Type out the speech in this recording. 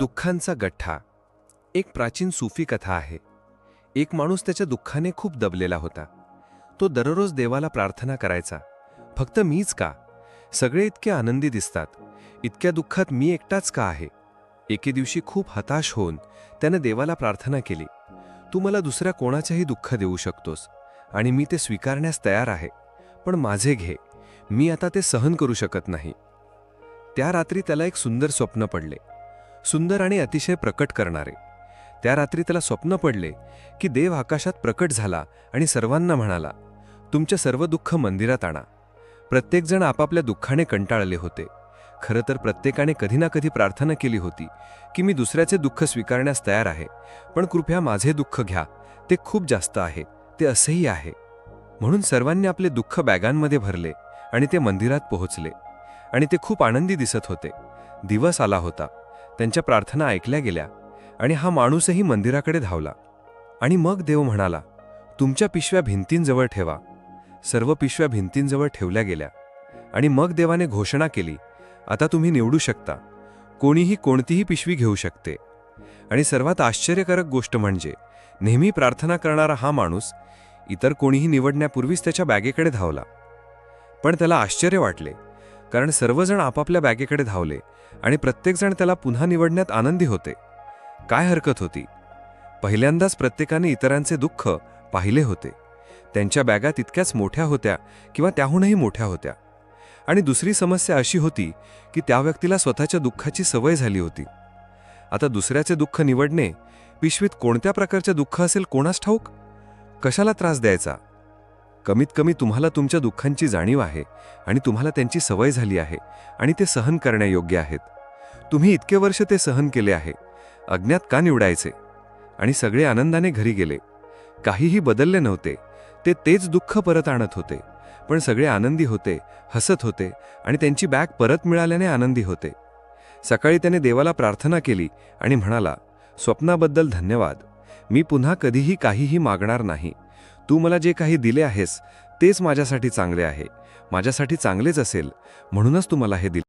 दुःखांचा गठ्ठा. एक प्राचीन सूफी कथा आहे. एक माणूस त्याच्या दुःखाने खूप दबलेला होता. तो दररोज देवाला प्रार्थना करायचा. फक्त मीच का? सगळे इतके आनंदी दिसतात. इतक्या दुःखात मी एकटाच का आहे? एके दिवशी खूप हताश होऊन त्याने देवाला प्रार्थना केली. तू मला दुसऱ्या कोणाचेही दुःख देऊ शकतोस आणि मी ते स्वीकारण्यास तयार आहे. पण माझे घे. मी आता ते सहन करू शकत नाही. त्या रात्री त्याला एक सुंदर स्वप्न पडले. सुंदर आणि अतिशय प्रकट करणारे. त्या रात्री त्याला स्वप्न पडले की देव आकाशात प्रकट झाला आणि सर्वांना म्हणाला तुमच्या सर्व दुःख मंदिरात आणा. प्रत्येकजण आपापल्या दुःखाने कंटाळले होते. खरं तर प्रत्येकाने कधी ना कधी प्रार्थना केली होती की मी दुसऱ्याचे दुःख स्वीकारण्यास तयार आहे पण कृपया माझे दुःख घ्या. ते खूप जास्त आहे. ते असेही आहे. म्हणून सर्वांनी आपले दुःख बॅगांमध्ये भरले आणि ते मंदिरात पोहोचले. आणि ते खूप आनंदी दिसत होते. दिवस आला होता. त्यांच्या प्रार्थना ऐकल्या गेल्या आणि हा माणूसही मंदिराकडे धावला. आणि मग देव म्हणाला तुमच्या पिशव्या भिंतींजवळ ठेवा. सर्व पिशव्या भिंतींजवळ ठेवल्या गेल्या. आणि मग देवाने घोषणा केली आता तुम्ही निवडू शकता. कोणीही कोणतीही पिशवी घेऊ शकते. आणि सर्वात आश्चर्यकारक गोष्ट म्हणजे नेहमी प्रार्थना करणारा हा माणूस इतर कोणीही निवडण्यापूर्वीच त्याच्या बॅगेकडे धावला. पण त्याला आश्चर्य वाटले कारण सर्वजण आपापल्या बॅगेकडे धावले आणि प्रत्येकजण त्याला पुन्हा निवडण्यात आनंदी होते. काय हरकत होती? पहिल्यांदाच प्रत्येकाने इतरांचे दुःख पाहिले होते. त्यांच्या बॅगा तितक्याच मोठ्या होत्या किंवा त्याहूनही मोठ्या होत्या. आणि दुसरी समस्या अशी होती की त्या व्यक्तीला स्वतःच्या दुःखाची सवय झाली होती. आता दुसऱ्याचे दुःख निवडणे पिशवीत कोणत्या प्रकारचे दुःख असेल कोणास ठाऊक? कशाला त्रास द्यायचा? कमीत कमी तुम्हाला तुमच्या दुःखांची जाणीव आहे आणि तुम्हाला त्यांची सवय झाली आहे आणि ते सहन करण्यायोग्य आहेत. तुम्ही इतके वर्ष ते सहन केले आहे. अज्ञात का निवडायचे? आणि सगळे आनंदाने घरी गेले. काहीही बदलले नव्हते. ते तेच दुःख परत आणत होते. पण सगळे आनंदी होते हसत होते आणि त्यांची बॅग परत मिळाल्याने आनंदी होते. सकाळी त्याने देवाला प्रार्थना केली आणि म्हणाला स्वप्नाबद्दल धन्यवाद. मी पुन्हा कधीही काहीही मागणार नाही. तू मला जे काही दिले आहेस तेच माझ्यासाठी चांगले आहे. माझ्यासाठी चांगलेच असेल. म्हणूनच तू मला हे दिले